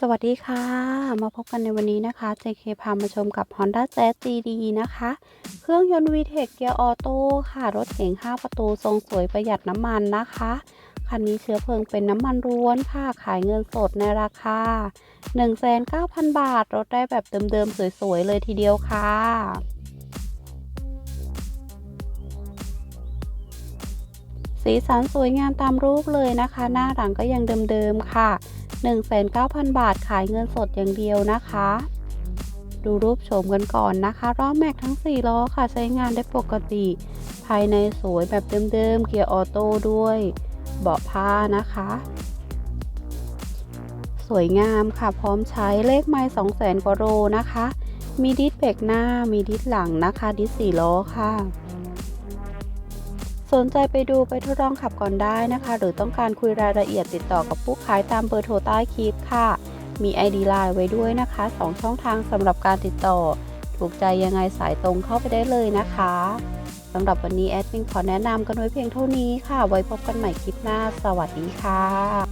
สวัสดีค่ะ มาพบกันในวันนี้นะคะ JK พามาชมกับ Honda Jazz GD นะคะ เครื่องยนต์ VTEC เกียร์ออโต้ค่ะ รถเก๋ง 5 ประตู ทรงสวยประหยัดน้ำมันนะคะ คันนี้เชื้อเพลิงเป็นน้ำมันล้วนค่ะ ขายเงินสดในราคา 19,000 บาท รถได้แบบเดิมๆ สวยๆ เลยทีเดียวค่ะสีสันสวยงามตามรูปเลยนะคะ หน้าหลังก็ยังเดิมๆค่ะ 19,000 บาทขายเงินสดอย่างเดียวนะคะ ดูรูปโฉมกันก่อนนะคะล้อแม็กทั้ง 4 ล้อค่ะใช้งานได้ปกติ ภายในสวยแบบเดิมๆ เกียร์ออโต้ด้วย เบาะผ้านะคะ สวยงามค่ะพร้อมใช้เลขไมล์200,000กว่าโลนะคะ มีดิสเบรกหน้ามีดิสหลังนะคะ ดิส4ล้อค่ะ สนใจไปดูไปทดลองขับก่อนได้นะคะ หรือต้องการคุยรายละเอียดติดต่อกับผู้ขายตามเบอร์โทรใต้คลิปค่ะ มี ID ไลน์ไว้ด้วยนะคะ 2 ช่องทางสำหรับการติดต่อ ถูกใจยังไงสายตรงเข้าไปได้เลยนะคะสำหรับวันนี้แอดมินขอแนะนำกันไว้เพียงเท่านี้ค่ะ ไว้พบกันใหม่คลิปหน้า สวัสดีค่ะ